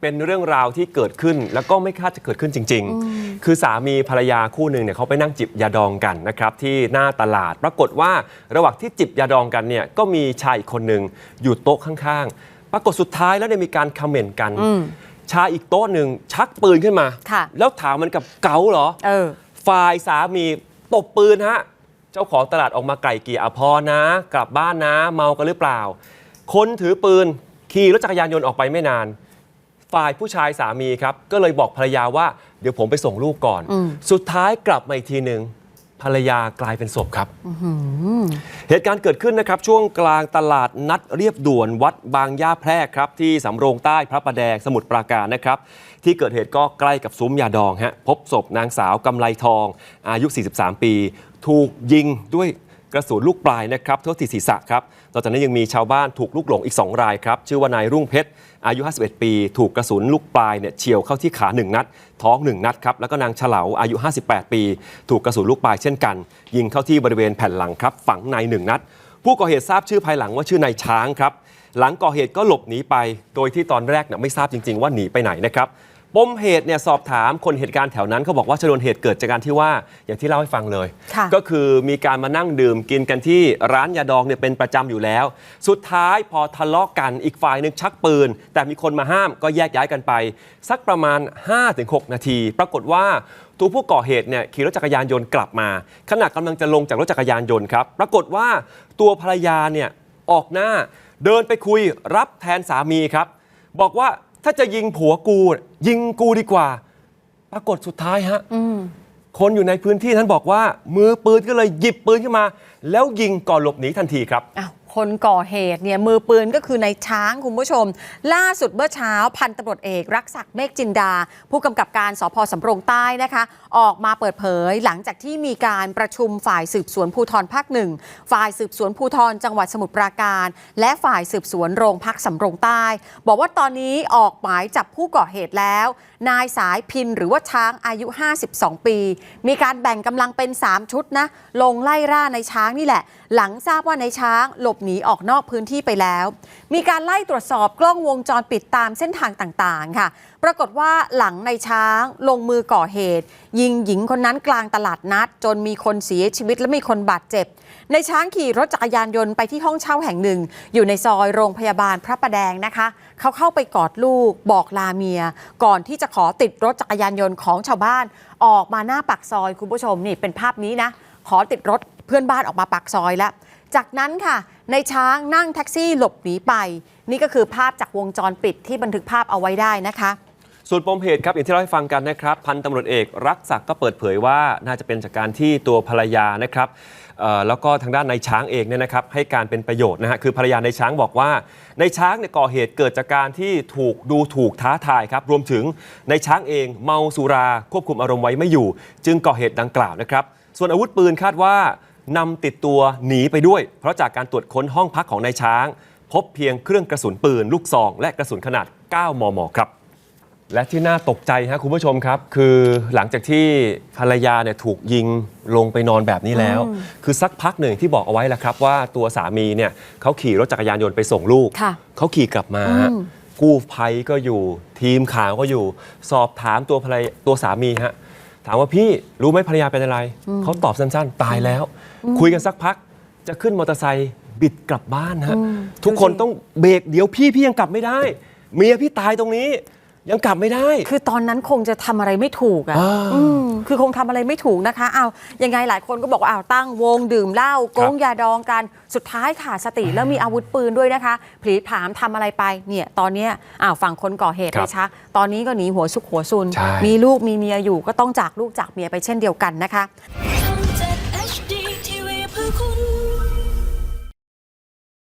เป็นเรื่องราวที่เกิดขึ้นแล้วก็ไม่คาดจะเกิดขึ้นจริง ๆ คือสามีภรรยาคู่หนึ่งเนี่ยเขาไปนั่งจิบยาดองกันนะครับที่หน้าตลาด ปรากฏว่าระหว่างที่จิบยาดองกันเนี่ยก็มีชายอีกคนหนึ่งอยู่โต๊ะข้างๆ ปรากฏสุดท้ายแล้วเนี่ยมีการคอมเมนต์กัน ชายอีกโต๊ะหนึ่งชักปืนขึ้นมา ค่ะแล้วถามมันกับเก๋าเหรอเออ ฝ่ายสามีตบปืนฮะ เจ้าของตลาดออกมาไกล่เกลี่ยอะพอนะ กลับบ้านนะ เมากันหรือเปล่า คนถือปืนขี่รถจักรยานยนต์ออกไปไม่นาน ฝ่ายผู้ชายสามีครับ ก็เลยบอกภรรยาว่าเดี๋ยวผมไปส่งลูกก่อน สุดท้ายกลับมาอีกทีหนึ่งภรรยากลายเป็นศพครับ เหตุการณ์เกิดขึ้นนะครับ ช่วงกลางตลาดนัดเรียบด่วนวัดบางย่าแพรกครับ ที่สำโรงใต้พระประแดงสมุทรปราการนะครับ ที่เกิดเหตุก็ใกล้กับซุ้มยาดองฮะพบศพนางสาวกำไลทอง อายุ 43 ปี ถูกยิงด้วย กระสุนลูกปลายนะครับทั่วที่ศีรษะครับนอกจากนี้ยังมีชาวบ้านถูกลูกหลงอีก 2 รายครับ ชื่อว่านายรุ่งเพชร อายุ 51 ปี ถูกกระสุนลูกปลายเนี่ยเฉียวเข้าที่ขา 1 นัด ท้อง 1 นัดครับ แล้วก็นางเฉลาอายุ 58 ปี ถูกกระสุนลูกปลายเช่นกัน ยิงเข้าที่บริเวณแผ่นหลังครับ ฝังใน 1 นัด ผู้ก่อเหตุทราบชื่อภายหลังว่าชื่อนายช้างครับ หลังก่อเหตุก็หลบหนีไป โดยที่ตอนแรกเนี่ยไม่ทราบจริง ๆ ว่าหนีไปไหนนะครับ ปมเหตุเนี่ยสอบถามคนเหตุการณ์แถวนั้นเขาบอกว่าชนวนเหตุเกิดจากการที่ว่าอย่างที่เล่าให้ฟังเลย ค่ะก็คือมีการมานั่งดื่มกินกันที่ร้านยาดองเนี่ยเป็นประจำอยู่แล้ว สุดท้ายพอทะเลาะกันอีกฝ่ายหนึ่งชักปืน แต่มีคนมาห้ามก็แยกย้ายกันไป สักประมาณ 5-6 นาที ปรากฏว่าตัวผู้ก่อเหตุเนี่ยขี่รถจักรยานยนต์กลับมาขณะกำลังจะลงจากรถจักรยานยนต์ครับปรากฏว่าตัวภรรยาเนี่ยออกหน้าเดินไปคุยรับแทนสามีครับ บอกว่า ถ้าจะยิงผัวกู ยิงกูดีกว่า ปรากฏสุดท้ายฮะคนอยู่ในพื้นที่นั้นบอกว่า มือปืนก็เลยหยิบปืนขึ้นมา แล้วยิงก่อนหลบหนีทันทีครับอ้าว คนก่อเหตุเนี่ยมือปืนก็คือในายช้างคุณผู้ชม ล่าสุดเมื่อเช้าพันตำรวจเอก รักศักดิ์เมฆจินดา ผู้กำกับการสพสำโรงใต้นะคะ ออกมาเปิดเผยหลังจากที่มีการประชุมฝ่ายสืบสวนภูธรภาคหนึ่งฝ่ายสืบสวนภูธรจังหวัดสมุทรปราการ และฝ่ายสืบสวนโรงพักสำโรงใต้ บอกว่าตอนนี้ออกหมายจับผู้ก่อเหตุแล้ว นายสายพินหรือว่าช้างอายุ 52 ปี มีการแบ่งกำลังเป็น 3 ชุดนะลงไล่ล่าในช้างนี่แหละ หลังทราบว่าในช้างหลบหนีออกนอกพื้นที่ไปแล้ว มีการไล่ตรวจสอบกล้องวงจรปิดตามเส้นทางต่างๆ ค่ะ ปรากฏว่าหลังในช้างลงมือก่อเหตุ ยิงหญิงคนนั้นกลางตลาดนัด จนมีคนเสียชีวิตและมีคนบาดเจ็บ ในช้างขี่รถจักรยานยนต์ไปที่ห้องเช่าแห่งหนึ่ง อยู่ในซอยโรงพยาบาลพระประแดงนะคะ เขาเข้าไปกอดลูกบอกลาเมีย ก่อนที่จะขอติดรถจักรยานยนต์ของชาวบ้าน ออกมาหน้าปากซอยคุณผู้ชมนี่เป็นภาพนี้นะขอติดรถเพื่อนบ้านออกมาปากซอยแล้ว จากนั้นค่ะในช้างนั่งแท็กซี่หลบหนีไป นี่ก็คือภาพจากวงจรปิดที่บันทึกภาพเอาไว้ได้นะคะ ส่วนปมเหตุครับอย่างที่เราให้ฟังกันนะครับ พันตำรวจเอกรักศักดิ์ก็เปิดเผยว่าน่าจะเป็นจากการที่ตัวภรรยานะครับแล้วก็ทางด้านในายช้างเองเนี่ยนะครับให้การเป็นประโยชน์นะฮะคือภรรยาในายช้างบอกว่าในายช้างเนี่ยก่อเหตุเกิดจากการที่ถูกดูถูกท้าทายครับรวมถึงในายช้างเองเมาสุราควบคุมอารมณ์ไว้ไม่อยู่ จึงก่อเหตุดังกล่าวนะครับ ส่วนอาวุธปืนคาดว่า นำติดตัวหนีไปด้วย เพราะจากการตรวจค้นห้องพักของนายช้าง พบเพียงเครื่องกระสุนปืน ลูกซอง และกระสุนขนาด 9 มม ครับ และที่น่าตกใจฮะคุณผู้ชมครับ คือหลังจากที่ภรรยาเนี่ยถูกยิงลงไปนอนแบบนี้แล้ว คือสักพักหนึ่งที่บอกเอาไว้แล้วครับ ว่าตัวสามีเนี่ยเขาขี่รถจักรยานยนต์ไปส่งลูกค่ะ เขาขี่กลับมาฮะอืม กู้ภัยก็อยู่ทีมข่าวก็อยู่ สอบถามตัวภรรยตัวสามีฮะ ถามว่าพี่รู้ไหมภรรยาเป็นอะไร เขาตอบสั้นๆ ตายแล้ว คุยกันสักพักจะขึ้นมอเตอร์ไซค์บิดกลับบ้านฮะอืมทุกคนดูสิต้องเบรกเดี๋ยวพี่พี่ยังกลับไม่ได้ เมียพี่ตายตรงนี้ ยังกลับไม่ได้ คือตอนนั้นคงจะทำอะไรไม่ถูกอะอ่าอืมคือคงทำอะไรไม่ถูกนะคะเอายังไงหลายคนก็บอกว่าอ้าวตั้งวงดื่มเหล้าโกงยาดองกัน สุดท้ายขาดสติแล้วมีอาวุธปืนด้วยนะคะผลีผลามทำอะไรไป เนี่ย ตอนเนี้ยอ้าวฝั่งคนก่อเหตุครับเลยชักตอนนี้ก็หนีหัวซุกหัวซุน ใช่ มีลูกมีเมียอยู่ก็ต้องจากลูกจากเมียไปเช่นเดียวกันนะคะ